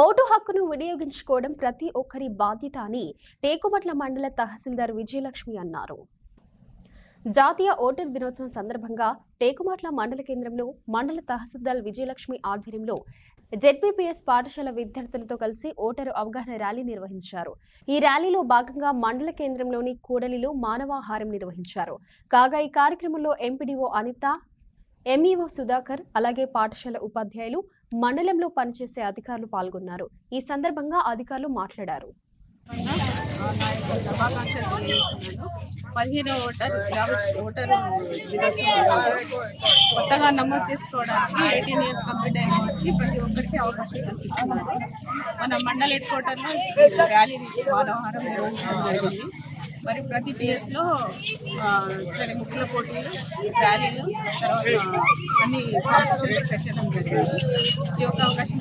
Vote హక్కును వినియోగించుకోవడం ప్రతి ఒక్కరి బాధ్యత అని టేకుమట్ల మండల తహసీల్దార్ విజయలక్ష్మి అన్నారు. జాతీయ ఓటర్ దినోత్సవం సందర్భంగా టేకుమాట్ల మండల కేంద్రంలో మండల తహసీల్దార్ విజయలక్ష్మి ఆధ్వర్యంలో జెడ్పీపీఎస్ పాఠశాల విద్యార్థులతో కలిసి ఓటరు అవగాహన ర్యాలీ నిర్వహించారు. ఈ ర్యాలీలో భాగంగా మండల కేంద్రంలోని కూడలిలో మానవాహారం నిర్వహించారు. కాగా ఈ కార్యక్రమంలో ఎంపీడీఓ అనిత ఎంఈఓ సుధాకర్ అలాగే పాఠశాల ఉపాధ్యాయులు మండలంలో పనిచేసే అధికారులు పాల్గొన్నారు. ఈ సందర్భంగా అధికారులు మాట్లాడారు. పదిహేను ఓటర్ ఓటర్ కొత్తగా నమోదు చేసుకోవడానికి ఎయిటీన్ ఇయర్స్ కంప్లీట్ అయిన వారికి ప్రతి ఒక్కరికి అవకాశం కల్పిస్తున్నారు. మన మండల్ హెడ్ క్వార్టర్లో ర్యాలీ మానవహారం నిర్వహించడం జరిగింది. మరి ప్రతి పిఎస్లో ఇట్లనే ముఖ్యుల పోటీలు ర్యాలీలు తర్వాత అన్ని కాంపిటీషన్స్ పెట్టడం జరిగింది. ఈ యొక్క అవకాశం